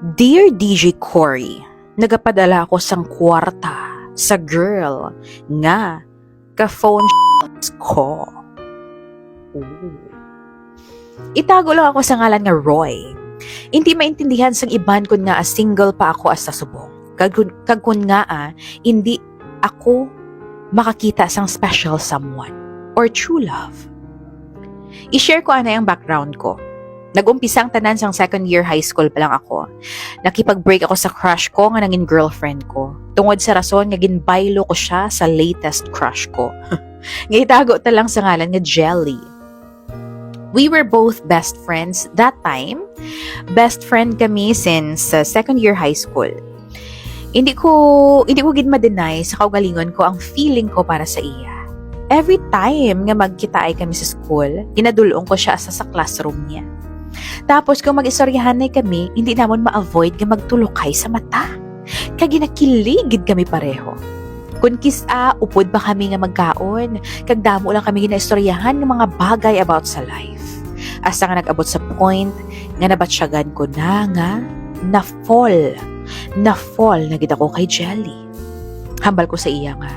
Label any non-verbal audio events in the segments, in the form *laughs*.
Dear DJ Cory, nagapadala ako sang kwarta sa girl nga ka-phone *laughs* ko. Itago lang ako sa ngalan nga Roy. Hindi maintindihan sang iban kun nga a single pa ako as sa subong. Kagkun, kagkun nga ah, hindi ako makakita sang special someone or true love. I-share ko ana yung background ko. Nag-umpisa ang tanan sang second year high school pa lang ako. Nakipag-break ako sa crush ko nga nanging girlfriend ko. Tungod sa rason nga ginbaylo ko siya sa latest crush ko. *laughs* nga itago ta lang sa ngalan nga Jelly. We were both best friends that time. Best friend kami since uh, second year high school. Hindi ko hindi ko gid ma-deny sa kaugalingon ko ang feeling ko para sa iya. Every time nga magkita ay kami sa school, ginadulong ko siya sa, sa classroom niya. Tapos kung mag-istoryahan na kami, hindi namon ma-avoid nga magtulokay sa mata. Kag ginakiligid kami pareho. Kung kisa, upod ba kami nga magkaon, kag damo lang kami ginaistoryahan ng mga bagay about sa life. Asa nga nag-abot sa point nga nabatsyagan ko na nga na-fall. Na-fall na gid ako kay Jelly. Hambal ko sa iya nga.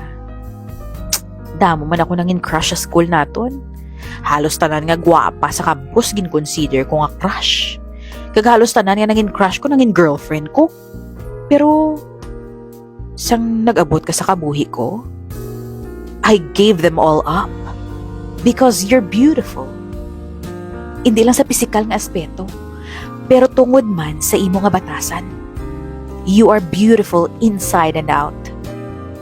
Damo man ako nangin crush sa school naton halos tanan nga gwapa sa campus gin consider ko nga crush. Kag halos tanan nga naging crush ko naging girlfriend ko. Pero sang nag-abot ka sa kabuhi ko, I gave them all up because you're beautiful. Hindi lang sa pisikal nga aspeto, pero tungod man sa imo nga batasan. You are beautiful inside and out.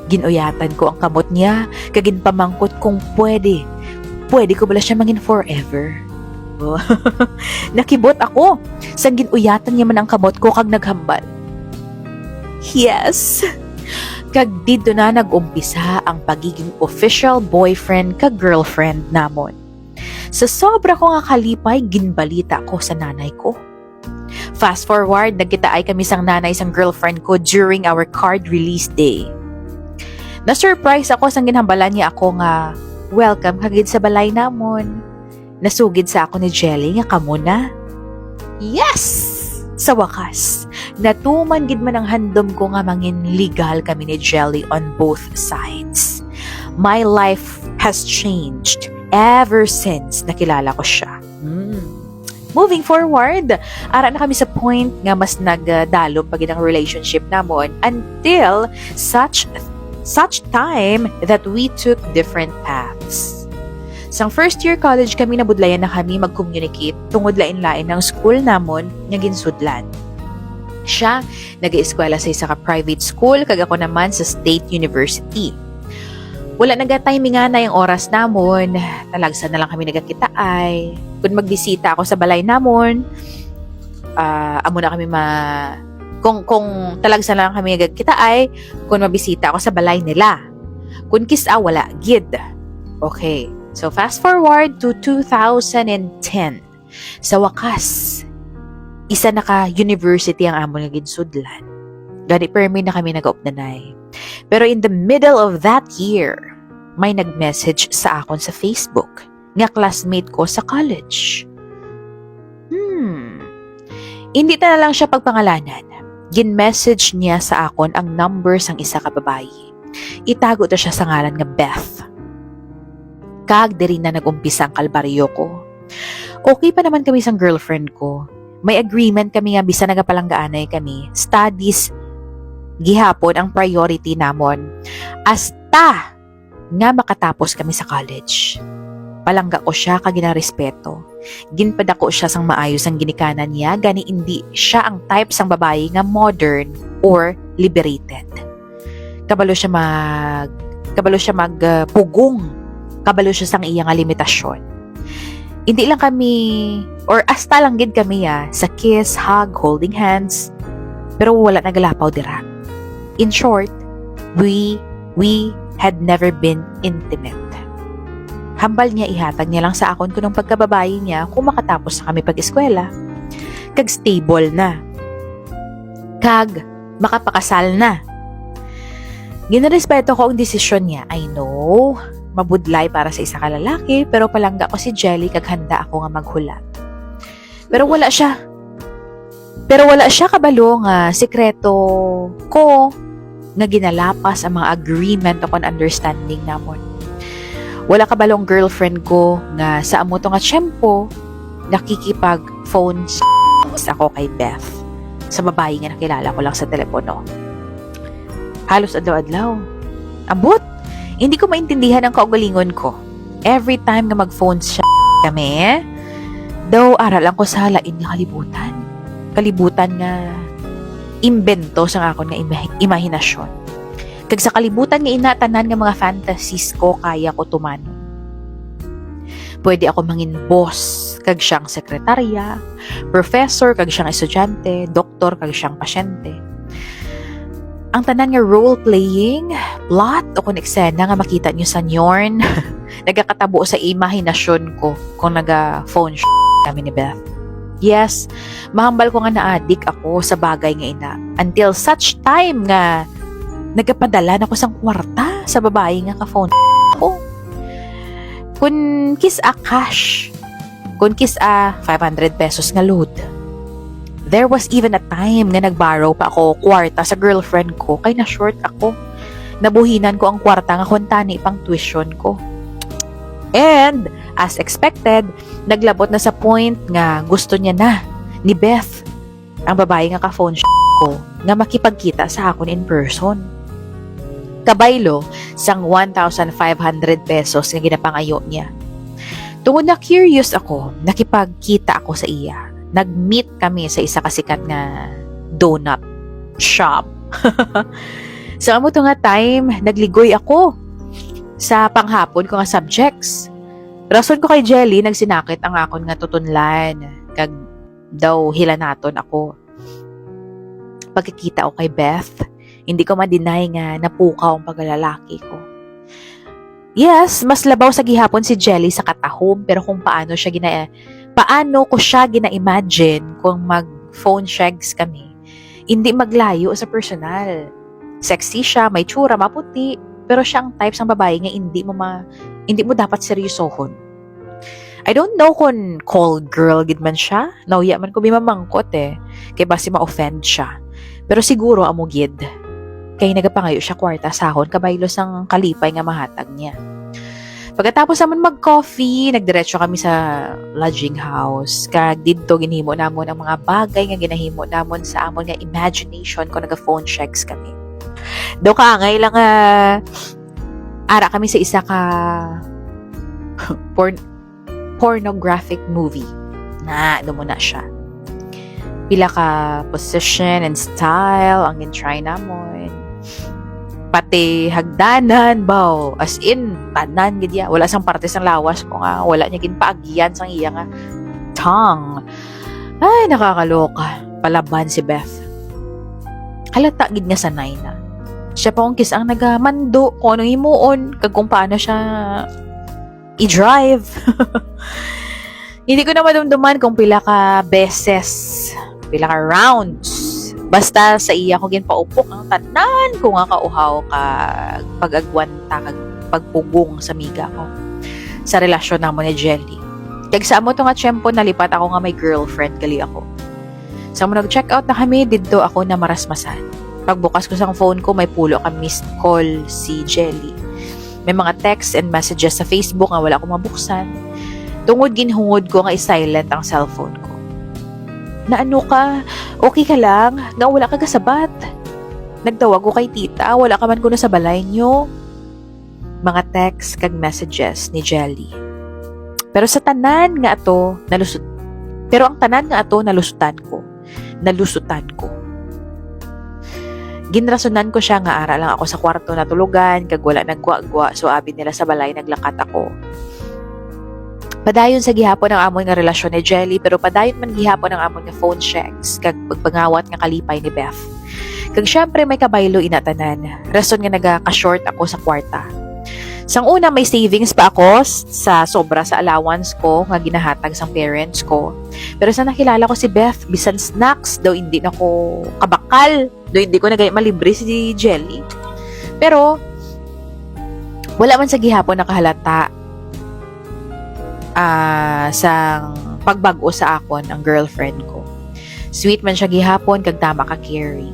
Ginuyatan ko ang kamot niya, kagin pamangkot kung pwede pwede ko bala siya mangin forever. Oh. *laughs* Nakibot ako. Sang ginuyatan niya man ang kamot ko kag naghambal. Yes. Kag dito na nagumpisa ang pagiging official boyfriend kag girlfriend namon. Sa sobra ko nga kalipay, ginbalita ko sa nanay ko. Fast forward, nagkita ay kami sang nanay sang girlfriend ko during our card release day. Na-surprise ako sang ginhambalan niya ako nga Welcome kagid sa balay namon. Nasugid sa ako ni Jelly nga kamo na. Yes! Sa wakas, natuman gid man ang handom ko nga mangin legal kami ni Jelly on both sides. My life has changed ever since nakilala ko siya. Hmm. Moving forward, ara na kami sa point nga mas nagdalom pagid ang relationship namon until such such time that we took different paths. Sang first year college kami nabudlayan na kami mag-communicate tungod lain-lain ng school namon nga ginsudlan. Siya nag-eskwela sa isa ka private school kag ako naman sa state university. Wala naga-timing nga na yung oras namon. Talagsa na lang kami nagakita ay. Kung magbisita ako sa balay namon, uh, amo na kami ma kung kung talagsa lang kami kita ay kung mabisita ako sa balay nila. Kung kisa wala gid. Okay. So fast forward to 2010. Sa wakas, isa na ka university ang amo nga ginsudlan. Gani permi na kami nag-opnanay. Pero in the middle of that year, may nag-message sa akon sa Facebook nga classmate ko sa college. Hmm. Hindi na lang siya pagpangalanan gin-message niya sa akon ang number sang isa ka. Itago to siya sa ngalan nga Beth. Kag diri na nagumpisa ang kalbaryo ko. Okay pa naman kami sang girlfriend ko. May agreement kami nga bisa nagapalanggaanay kami. Studies gihapon ang priority namon. Hasta nga makatapos kami sa college. Palangga ko siya kag ginarespeto ginpadako siya sang maayos ang ginikanan niya gani hindi siya ang type sang babae nga modern or liberated. Kabalo siya mag kabalo siya magpugong. Uh, kabalo siya sang iya nga limitasyon. Hindi lang kami or asta lang gid kami ya sa kiss, hug, holding hands. Pero wala nagalapaw dira. In short, we we had never been intimate. Hambal niya ihatag niya lang sa akon ko ng pagkababayi niya kung makatapos na kami pag-eskwela. Kag stable na. Kag makapakasal na. Ginarespeto ko ang desisyon niya. I know, mabudlay para sa isa ka lalaki, pero palangga ko si Jelly kag handa ako nga maghulat. Pero wala siya. Pero wala siya kabalo nga sikreto ko nga ginalapas ang mga agreement upon understanding namon. Wala kabalong girlfriend ko nga sa amo to nga tiyempo nakikipag phone *laughs* ako kay Beth sa babae nga nakilala ko lang sa telepono. Halos adlaw-adlaw. Ambot, hindi ko maintindihan ang kaugalingon ko. Every time na mag-phone siya *laughs* kami, daw aral ko sa lain nga kalibutan. Kalibutan nga imbento sa akon nga ima- imahinasyon. Kag sa kalibutan nga inatanan nga mga fantasies ko kaya ko tumanon. Pwede ako mangin boss, kag siyang sekretarya, professor, kag siyang estudyante, doktor, kag siyang pasyente. Ang tanan nga role-playing, plot o kung eksena nga makita niyo sa Nyorn, *laughs* nagakatabo sa imahinasyon ko kung naga-phone sh- kami ni Beth. Yes, mahambal ko nga na-addict ako sa bagay nga ina. Until such time nga nagapadala na ko sang kwarta sa babae nga ka-phone ko. Kung kis a cash, kung kis a 500 pesos nga load. There was even a time nga nagborrow pa ako kwarta sa girlfriend ko kay na short ako. Nabuhinan ko ang kwarta nga kuntani pang tuition ko. And, as expected, naglabot na sa point nga gusto niya na ni Beth, ang babae nga ka-phone ko, nga makipagkita sa akon in person. Kabaylo, sang 1,500 pesos nga ginapangayo niya. Tungod na curious ako, nakipagkita ako sa iya. Nag-meet kami sa isa kasikat nga donut shop. *laughs* sa amo to nga time, nagligoy ako sa panghapon ko nga subjects. Rason ko kay Jelly, nagsinakit ang akon nga tutunlan. Kag daw hilanaton ako. Pagkikita ko kay Beth, hindi ko ma-deny nga napukaw ang paglalaki ko. Yes, mas labaw sa gihapon si Jelly sa katahom pero kung paano siya gina paano ko siya gina-imagine kung mag phone shags kami. Hindi maglayo sa personal. Sexy siya, may tsura, maputi, pero siya ang type ng babae nga hindi mo ma hindi mo dapat seryosohon. I don't know kung call girl gid man siya. Nauya man ko bimamangkot eh. Kay basi ma-offend siya. Pero siguro amo gid. Kay nagapangayo siya kwarta sahon kabaylos ang kalipay nga mahatag niya. Pagkatapos naman mag-coffee, nagdiretso kami sa lodging house. Kag didto ginhimo namon ang mga bagay nga ginahimo namon sa amon nga imagination ko naga-phone checks kami. Do ka ngay lang ah, ara kami sa isa ka porn pornographic movie na doon na siya. Pila ka position and style ang in-try namon. Pati hagdanan, baw. As in, tanan, gidya. Wala sang parte sang lawas ko nga. Wala niya ginpaagyan sang iya nga tongue. Ay, nakakaloka. Palaban si Beth. Halata gid nga sanay na. Siya pa kung kis ang nagamando kung anong himuon, kag kung paano siya i-drive. *laughs* Hindi ko na madumduman kung pila ka beses, pila ka rounds. Basta sa iya ko ginpaupok ang tanan ko nga kauhaw ka pag-agwanta kag pagpugong sa miga ko sa relasyon namo ni Jelly. Kag sa amo to nga tiyempo nalipat ako nga may girlfriend gali ako. Sa mo nag-check out na kami didto ako na marasmasan. Pagbukas ko sa phone ko may pulo ka missed call si Jelly. May mga text and messages sa Facebook nga wala akong mabuksan. Tungod ginhungod ko nga i-silent ang cellphone ko. Na ano ka? Okay ka lang? Nga wala ka kasabat? Nagtawag ko kay tita, wala ka man ko na sa balay nyo. Mga text kag messages ni Jelly. Pero sa tanan nga ato, nalusot. Pero ang tanan nga ato, nalusutan ko. Nalusutan ko. Ginrasonan ko siya nga ara lang ako sa kwarto na tulugan, kag wala nagwa-gwa, so abi nila sa balay naglakat ako. Padayon sa gihapon ang amon nga relasyon ni Jelly, pero padayon man gihapon ang amon nga phone checks, kag pagpangawat nga kalipay ni Beth. Kag syempre may kabaylo inatanan, rason nga naga-short ako sa kwarta. Sang una may savings pa ako sa sobra sa allowance ko nga ginahatag sa parents ko. Pero sa nakilala ko si Beth, bisan snacks daw hindi na ko kabakal, daw hindi ko nagay malibre si Jelly. Pero wala man sa gihapon nakahalata ah sang pagbago sa akon ang girlfriend ko. Sweet man siya gihapon kag tama ka carry.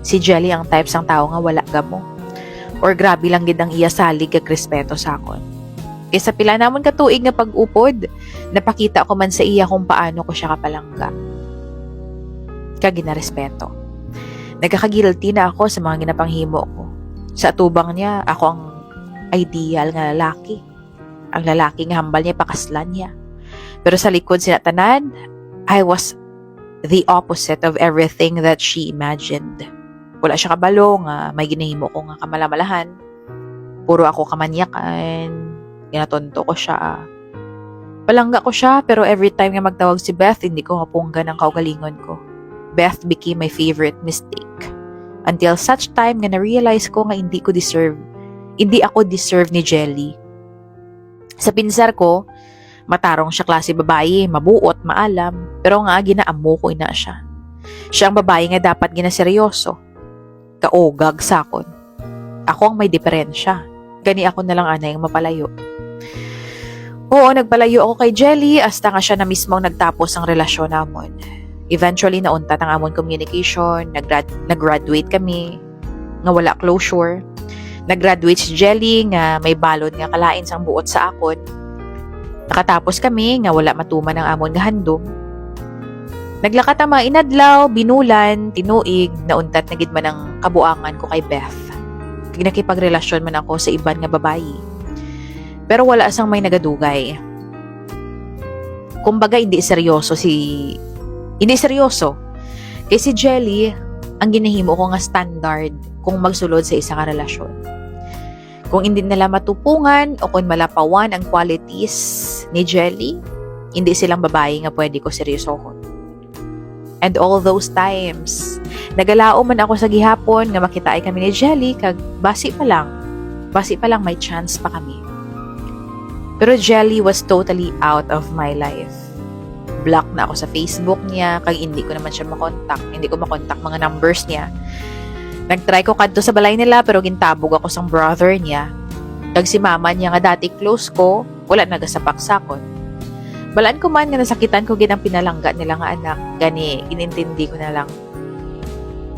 Si Jelly ang type sang tao nga wala gamo. Or grabe lang gid ang iya salig kag respeto sa akon. Kaysa pila namon ka tuig nga pag-upod, napakita ko man sa iya kung paano ko siya kapalangga. Kag ginarespeto. Nagkakagilty na ako sa mga ginapanghimo ko. Sa atubang niya, ako ang ideal nga lalaki. Ang lalaki nga hambal niya pakaslan niya. Pero sa likod sina tanan, I was the opposite of everything that she imagined. Wala siya kabalo nga may ginahimo ko nga kamalamalahan. Puro ako kamanyakan. Ginatonto ko siya. Palangga ko siya pero every time nga magtawag si Beth, hindi ko mapunggan ang kaugalingon ko. Beth became my favorite mistake. Until such time nga na-realize ko nga hindi ko deserve. Hindi ako deserve ni Jelly. Sa pinsar ko, matarong siya klase babae, mabuot, maalam, pero nga ginaamo ko ina siya. Siya ang babae nga dapat ginaseryoso. Kaogag sakon. Ako ang may diferensya. Gani ako na lang anay ang mapalayo. Oo, nagpalayo ako kay Jelly hasta nga siya na mismo ang nagtapos ang relasyon namon. Eventually, nauntat ang amon communication, nag-grad- nag-graduate kami, nga wala closure. Nag-graduate si Jelly nga may balod nga kalain sang buot sa akon. Nakatapos kami nga wala matuman ang amon nga handom. Naglakat ang mga inadlaw, binulan, tinuig, nauntat na gid man ang kabuangan ko kay Beth. Kaya nakipagrelasyon man ako sa iban nga babayi. Pero wala sang may nagadugay. Kumbaga hindi seryoso si hindi seryoso. Kay si Jelly, ang ginahimo ko nga standard kung magsulod sa isa ka relasyon. Kung hindi nila matupungan o kung malapawan ang qualities ni Jelly, hindi silang babae nga pwede ko seryosohon. And all those times, nagalao man ako sa gihapon nga makita ay kami ni Jelly kag basi pa lang. Basi pa lang may chance pa kami. Pero Jelly was totally out of my life. Block na ako sa Facebook niya, kag hindi ko naman siya makontak. Hindi ko makontak mga numbers niya. Nagtry ko kadto sa balay nila pero gintabog ako sa brother niya. Kag si mama niya nga dati close ko, wala nagasapak sakon. Balaan ko man nga nasakitan ko ginang pinalangga nila nga anak. Gani, inintindi ko na lang.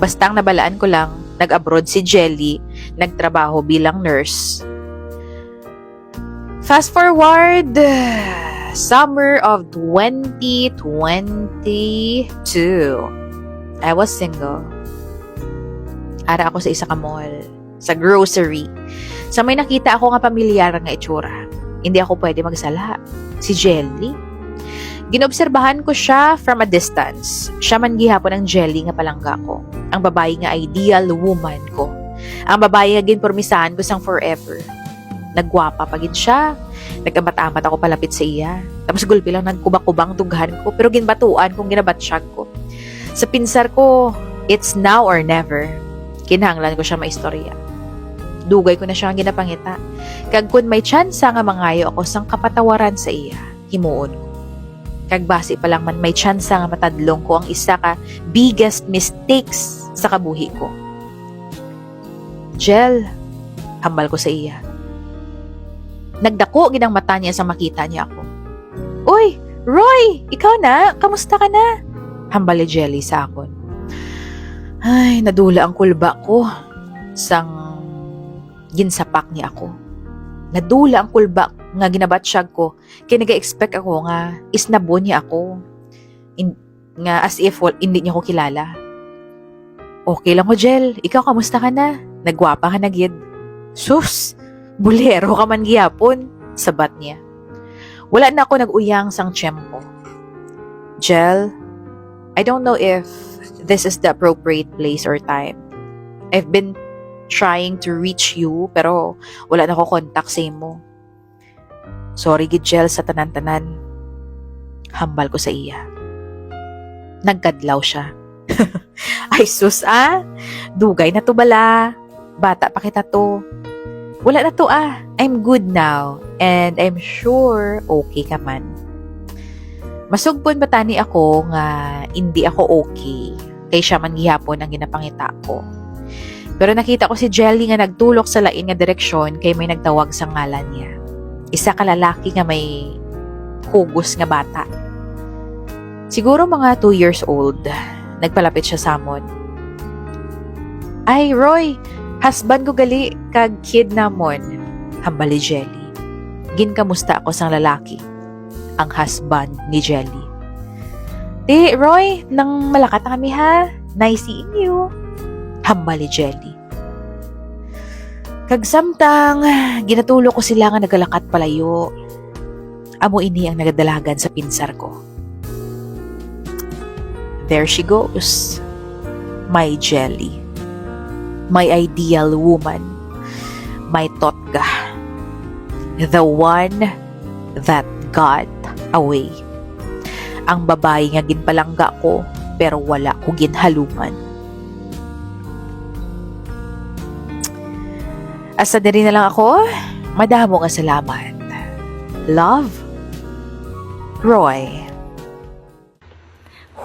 Bastang nabalaan ko lang, nag-abroad si Jelly, nagtrabaho bilang nurse. Fast forward, summer of 2022. I was single. Ara ako sa isa ka mall, sa grocery. Sa may nakita ako nga pamilyar nga itsura. Hindi ako pwede magsala. Si Jelly. Ginobserbahan ko siya from a distance. Siya man gihapon ang Jelly nga palangga ko. Ang babae nga ideal woman ko. Ang babae nga ginpormisahan ko sang forever. Nagwapa pa gid siya. Nagkamat-amat ako palapit sa iya. Tapos gulpi lang nagkubak-kubang tughan ko. Pero ginbatuan kung ginabatsyag ko. Sa pinsar ko, it's now or never. Kinahanglan ko siya maistorya. Dugay ko na siya ang ginapangita. Kag kun may tsansa nga mangayo ako sang kapatawaran sa iya, himuon ko. Kag base pa lang man may tsansa nga matadlong ko ang isa ka biggest mistakes sa kabuhi ko. Jel, hambal ko sa iya. Nagdako ginang mata niya sa makita niya ako. Uy, Roy, ikaw na? Kamusta ka na? Hambal ni Jelly sa akon. Ay, nadula ang kulba ko. Sang ginsapak niya ako. Nadula ang kulba nga ginabatsyag ko. Kaya nag-expect ako nga isnabo niya ako. In, nga as if well, hindi niya ko kilala. Okay lang ko, Jel. Ikaw, kamusta ka na? Nagwapa ka na, gid. Sus, bulero ka man giyapon. Sabat niya. Wala na ako nag-uyang sang tiyempo. Jel, I don't know if this is the appropriate place or time. I've been trying to reach you, pero wala na ko contact sa imo. Sorry, Gidjel, sa tanan-tanan. Hambal ko sa iya. Nagkadlaw siya. *laughs* Ay, sus ah. Dugay na to bala. Bata pa kita to. Wala na to ah. I'm good now. And I'm sure okay ka man. Masugpon ba tani ako nga hindi ako okay kay siya man gihapon ang ginapangita ko. Pero nakita ko si Jelly nga nagtulok sa lain nga direksyon kay may nagtawag sa ngalan niya. Isa ka lalaki nga may hugos nga bata. Siguro mga 2 years old. Nagpalapit siya sa amon. Ay, Roy, husband ko gali kag kid namon. Hambali Jelly. Ginkamusta ako sang lalaki. Ang husband ni Jelly. Di, Roy, nang malakat kami ha. Nice seeing you. Hambali Jelly. Kag samtang, ginatulo ko sila nga nagalakat palayo. Amo ini ang nagadalagan sa pinsar ko. There she goes. My jelly. My ideal woman. My totka. The one that got away. Ang babae nga ginpalangga ko pero wala ko ginhaluman. Asa diri na lang ako. Madamo nga salamat. Love, Roy.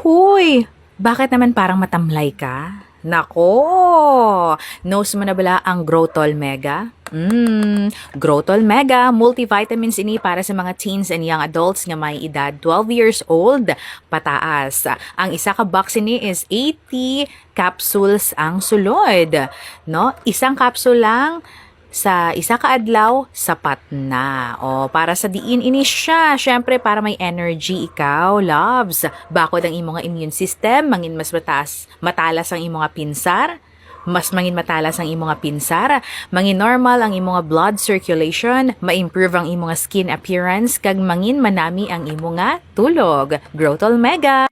Huy! Bakit naman parang matamlay ka? Nako! Knows mo na bala ang Growtol Mega? Mmm, Growtol Mega, multivitamins ini para sa mga teens and young adults nga may edad 12 years old pataas. Ang isa ka box ini is 80 capsules ang sulod. No? Isang capsule lang sa isa ka adlaw, sapat na. O, para sa diin ini siya. Syempre, para may energy ikaw, loves. Bakod ang imong immune system, mangin mas mataas, matalas ang imong pinsar, mas mangin matalas ang imong pinsar, mangin normal ang imong blood circulation, ma-improve ang imong skin appearance, kag mangin manami ang imong tulog. Growth Mega!